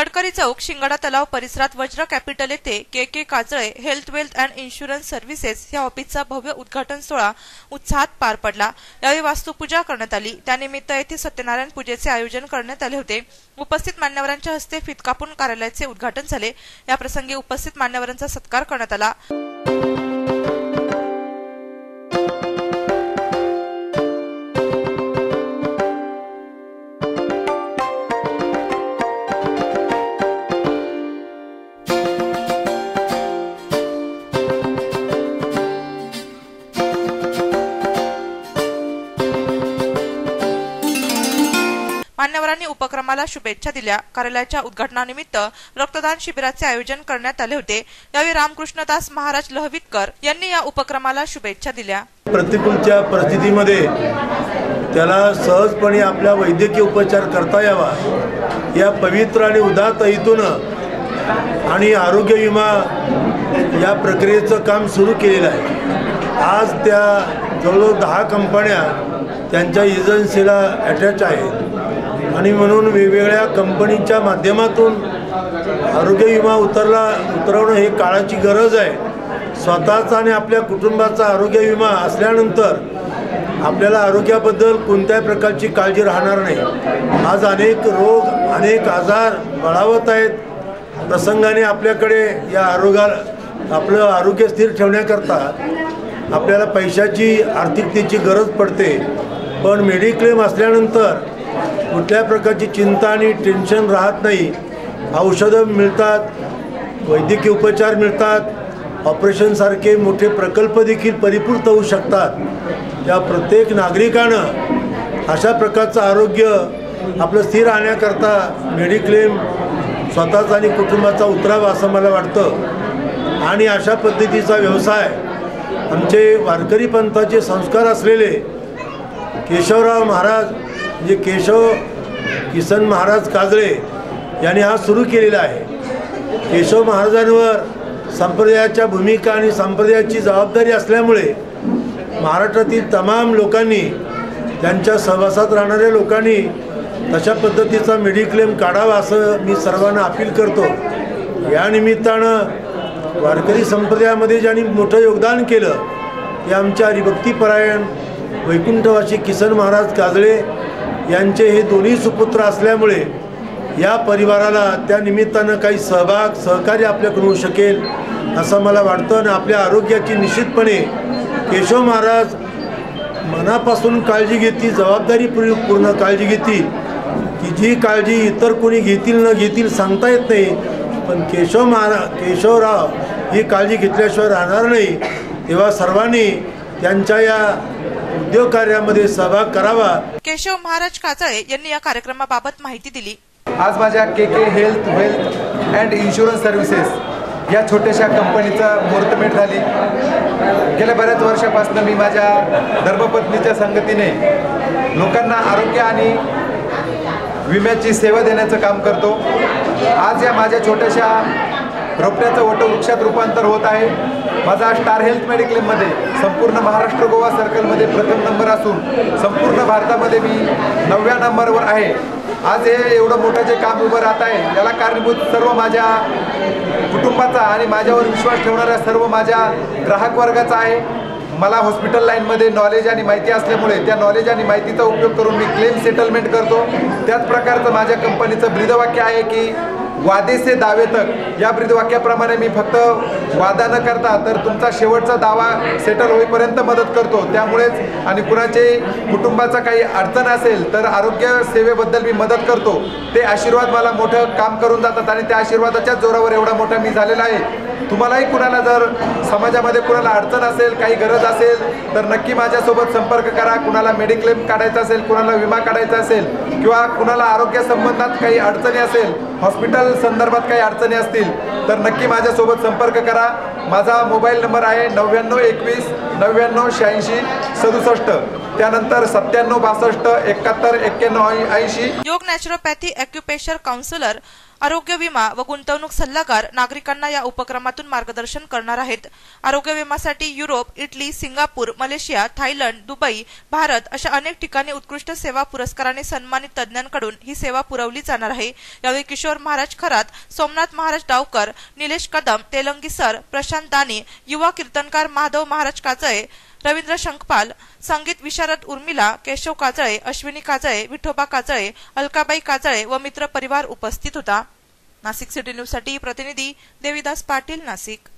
गडकरी चौक शिंगाडा तलाव परिसरात वज्र कॅपिटल येथे K K Kajale health wealth and insurance services या ऑफिसचा भव्य उद्घाटन सोहळा उत्साहात पार पडला. यावेळी वास्तुपूजा करण्यात आली. त्यानिमित्त येथे सत्यनारायण पूजेचे आयोजन करण्यात आले होते. उपस्थित मान्यवरांच्या हस्ते फितकापून कार्यालयाचे उद्घाटन झाले. याप्रसंगी उपस्थित मान्यवरांचा सत्कार करण्यात आला. मान्यवरांनी उपक्रमाला शुभेच्छा दिल्या. कार्यालयाच्या उद्घाटनानिमित्त रक्तदान शिबिराचे आयोजन करण्यात आले होते. यावेळी रामकृष्णदास महाराज लहवितकर यांनी या उपक्रमाला शुभेच्छा दिल्या. प्रतिकूलच्या परिस्थितीमध्ये त्याला सहजपणे आपल्या वैद्यकीय उपचार करता यावा. या पवित्र आणि उदात हेतून आणि आरोग्य विमा या प्रक्रियेचं काम सुरू केलेलं आहे. आज त्या जवळजवळ दहा कंपन्या त्यांच्या एजन्सीला अटॅच आहेत. आणि म्हणून वेगवेगळ्या कंपनीच्या माध्यमातून आरोग्य विमा उतरला उतरवणं हे काळाची गरज आहे. स्वतःचा आणि आपल्या कुटुंबाचा आरोग्य विमा असल्यानंतर आपल्याला आरोग्याबद्दल कोणत्याही प्रकारची काळजी राहणार नाही. आज अनेक रोग अनेक आजार बळावत आहेत. प्रसंगाने आपल्याकडे या आरोग्याला आपलं आरोग्य स्थिर ठेवण्याकरता आपल्याला पैशाची आर्थिकतेची गरज पडते. पण मेडिक्लेम असल्यानंतर कुठल्या प्रकारची चिंता आणि टेन्शन राहत नाही. औषधं मिळतात वैद्यकीय उपचार मिळतात ऑपरेशनसारखे मोठे प्रकल्प देखील परिपूर्ण होऊ शकतात. त्या प्रत्येक नागरिकानं अशा प्रकारचं आरोग्य आपलं स्थिर राहण्याकरता मेडिक्लेम स्वतःचा आणि कुटुंबाचा उतरावा असं मला वाटतं. आणि अशा पद्धतीचा व्यवसाय आमचे वारकरी पंथाचे संस्कार असलेले केशवराव महाराज म्हणजे केशव किसन महाराज काजळे यांनी हा सुरू केलेला आहे. केशव महाराजांवर संप्रदायाच्या भूमिका आणि संप्रदायाची जबाबदारी असल्यामुळे महाराष्ट्रातील तमाम लोकांनी त्यांच्या सहवासात राहणाऱ्या लोकांनी तशा पद्धतीचा मेडिक्लेम काढावा असं मी सर्वांना अपील करतो. या निमित्तानं वारकरी संप्रदायामध्ये ज्यांनी मोठं योगदान केलं ते आमच्या हरिभक्तीपरायण वैकुंठवासी किसन महाराज काजळे यांचे हे दोन्ही सुपुत्र असल्यामुळे या परिवाराला त्या निमित्तानं काही सहभाग सहकार्य आपल्याकडून होऊ शकेल असं मला वाटतं. आणि आपल्या आरोग्याची निश्चितपणे केशव महाराज मनापासून काळजी घेतील जबाबदारी पूर्ण काळजी घेतील. की जी काळजी इतर कोणी घेतील न घेतील सांगता येत नाही. पण केशव महाराज केशवराव ही काळजी घेतल्याशिवाय राहणार नाही. तेव्हा सर्वांनी त्यांच्या या उद्योग कार्यामध्ये सहभाग करावा. केशव महाराज काजळे यांनी या कार्यक्रमाबाबत माहिती दिली. आज माझ्या K K health wealth and insurance services या छोट्याशा कंपनीचं मुहूर्तमेढ झाली. गेल्या बऱ्याच वर्षापासून मी माझ्या धर्मपत्नीच्या संगतीने लोकांना आरोग्य आणि विम्याची सेवा देण्याचं काम करतो. आज या माझ्या छोट्याशा रोपट्याचं वटवृक्षात रूपांतर होत आहे. माझा स्टार हेल्थ मेडिक्लेममध्ये संपूर्ण महाराष्ट्र गोवा सर्कलमध्ये प्रथम नंबर असून संपूर्ण भारतामध्ये मी नवव्या नंबरवर आहे. आज हे एवढं मोठं जे काम उभं राहत आहे याला कारणीभूत सर्व माझ्या कुटुंबाचा आणि माझ्यावर विश्वास ठेवणाऱ्या सर्व माझ्या ग्राहक वर्गाचा आहे. मला हॉस्पिटल लाईनमध्ये नॉलेज आणि माहिती असल्यामुळे त्या नॉलेज आणि माहितीचा उपयोग करून मी क्लेम सेटलमेंट करतो. त्याच प्रकारचं माझ्या कंपनीचं ब्रीदवाक्य आहे की वादे से दावे तक. या ब्रीदवाक्याप्रमाणे मी फक्त वादा न करता तर तुमचा शेवटचा दावा सेटल होईपर्यंत मदत करतो. त्यामुळेच आणि कुणाचे कुटुंबाचा काही अडचण असेल तर आरोग्य सेवेबद्दल मी मदत करतो. ते आशीर्वाद मला मोठं काम करून जातात आणि त्या आशीर्वादाच्याच जोरावर एवढा मोठा मी झालेला आहे. तुम्हालाही कुणाला जर समाजामध्ये कुणाला अडचण असेल काही गरज असेल तर नक्की माझ्यासोबत संपर्क करा. कुणाला मेडिक्लेम काढायचा असेल कुणाला विमा काढायचा असेल किंवा कुणाला आरोग्य संबंधात काही अडचणी असेल हॉस्पिटल संदर्भात काही अडचणी असतील तर नक्की माझ्यासोबत संपर्क करा. माझा मोबाईल नंबर आहे नव्याण्णव एकवीस नव्याण्णव शहाऐंशी सदुसष्ट. त्यानंतर सत्त्याण्णव बासष्ट एकाहत्तर एक्क्याण्णव ऐंशी. योग नॅचरोपॅथी अॅक्युपेशर काउन्सिलर आरोग्य विमा व गुंतवणूक सल्लागार नागरिकांना या उपक्रमातून मार्गदर्शन करणार आहेत. आरोग्य विमासाठी Europe Italy Singapore Malaysia Thailand Dubai Bharat अशा अनेक ठिकाणी उत्कृष्ट सेवा पुरस्काराने सन्मानित तज्ज्ञांकडून ही सेवा पुरवली जाणार आहे. यावेळी किशोर महाराज खरात सोमनाथ महाराज डावकर निलेश कदम तेलंगी सर प्रशांत दाने युवा कीर्तनकार माधव महाराज काजळे रवींद्र शंखपाल संगीत विशारद उर्मिला केशव काजळे अश्विनी काजळे विठोबा काजळे अलकाबाई काजळे व मित्र परिवार उपस्थित होता. नाशिक सिटी न्यूजसाठी प्रतिनिधी देविदास पाटील नाशिक.